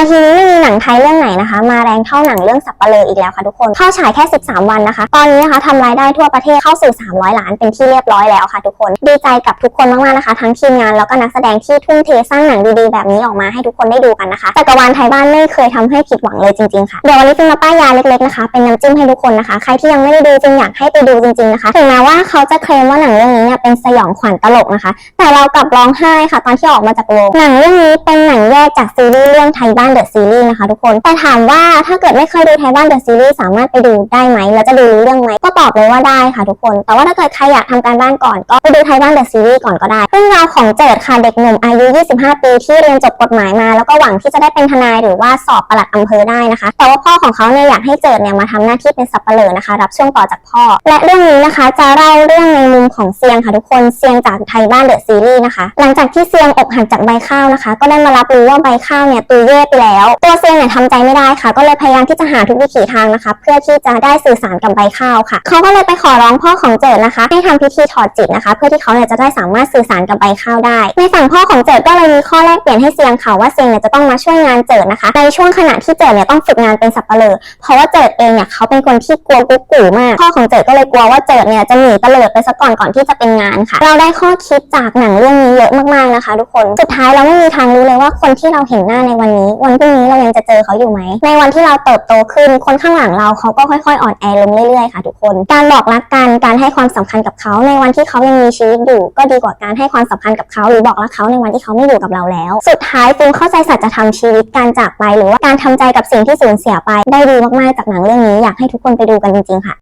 าทีนี้ม่มีหนังไทยเรื่องไหนนะคะ มาแรงเท่าหนังเรื่องสับปะเลออีกแล้วค่ะทุกคนเข้าฉายแค่ 13 วันนะคะ ตอนนี้นะคะทำรายได้ทั่วประเทศเข้าสู่ 300 ล้านเป็นที่เรียบร้อยแล้วค่ะทุกคนดีใจกับทุกคนมากๆนะคะ ทั้งทีมงานแล้วก็นักแสดงที่ทุ่มเทสร้างหนังดีๆแบบนี้ออกมาให้ทุกคนได้ดูกันนะคะจักรวาลไทยบ้านไม่เคยทำให้ผิดหวังเลยจริงๆค่ะเดี๋ยววันนี้ฟิล์มมาป้ายยาเล็กๆนะคะเป็นน้ำจิ้มให้ทุกคนนะคะ ใครที่ยังไม่ได้ดูฟิล์มอยากให้ไปดูจริงๆนะคะถึงแม้ว่าเขาจะเคลมว่าหนังเรื่องนี้เนี่ยเป็นสยองขวัญตลกนะคะ แต่เรากลับร้องไห้ค่ะ ตอนที่ออกมาจากโรงหนังเรื่องนี้เป็นหนังแยกจากซีรีส์เรื่องไทยบ้านเดอะซีรีส์นะคะทุกคน แต่ถามว่าถ้าเกิดไม่เคยดูไทยบ้านเดอะซีรีส์สามารถไปดูได้ไหมแล้วจะดูรู้เรื่องไหมก็ตอบเลยว่าได้ค่ะทุกคน แต่ว่าถ้าเกิดใครอยากทำการบ้านก่อนก็ไปดูไทยบ้านเดอะซีรีส์ก่อนก็ได้เรื่องราวของเจิดค่ะเด็กหนุ่มอายุ 25 ปีที่เรียนจบกฎหมายมา แล้วก็หวังที่จะได้เป็นทนายหรือว่าสอบปลัดอำเภอได้นะคะ แต่ว่าพ่อของเขาเนี่ยอยากให้เจิดเนี่ยมาทำหน้าที่เป็นสับปะเหร่อนะคะ รับช่วงต่อจากพ่อ และเรื่องนี้นะคะจะเล่าเรื่องในมุมของเซียงค่ะทุกคนเซียงจากไทยบ้านเดอะซีรีส์นะคะ หลังจากที่เซียงอกหักจากใบข้าวนะคะ ก็ได้มารับรู้ว่าใบข้าวเนี่ยตุยเย่ไปแล้ว ตัวเซียงเนี่ยทำใจไม่ได้ค่ะ ก็เลยพยายามที่จะหาทุกวิถีทางนะคะ เพื่อที่จะได้สื่อสารกับใบข้าวค่ะเขาก็เลยไปขอร้องพ่อของเจิดนะคะ ให้ทำพิธีถอดจิตนะคะ เพื่อที่เขาเนี่ยจะได้สามารถสื่อสารกับใบข้าวได้ ในฝั่งพ่อของเจิดก็เลยมีข้อแลกเปลี่ยนให้เซียงค่ะว่าเซียงเนี่ยจะต้องมาช่วยงานเจิดนะคะ ในช่วงขณะที่เจิดเนี่ยต้องฝึกงานเป็นสับปะเลอเพราะว่าเจิดเองเนี่ยเขาเป็นคนที่กลัวกุ๊กกูมาก พ่อของเจิดก็เลยกลัวว่าเจิดเนี่ยจะหนีเลิดไปซะก่อนก่อนที่จะเป็นงานค่ะ เราได้ข้อคิดจากหนังเรื่องนี้เยอะมากๆนะคะ ทุกคน สุดท้ายเราไม่มีทางรู้เลยว่าคนที่เราเห็นหน้าในวันนี้วันพรุ่งนี้เรายังจะเจอเขาอยู่ไหม ในวันที่เราเติบโตขึ้น คนข้างหลังเราเขาก็ค่อยๆ อ่อนแอลงเรื่อยๆ ค่ะทุกคน การบอกรักกัน การให้ความสำคัญกับเขาในวันที่เขายังมีชีวิตอยู่ ก็ดีกว่าการให้ความสำคัญกับเขาหรือบอกรักเขาในวันที่เขาไม่อยู่กับเราแล้ว สุดท้ายฟิล์มเข้าใจสัจธรรมชีวิตการจากไปหรือว่าการทำใจกับสิ่งที่สูญเสียไปได้ดีมากๆจากหนังเรื่องนี้อยากให้ทุกคนไปดูกันจริงๆค่ะ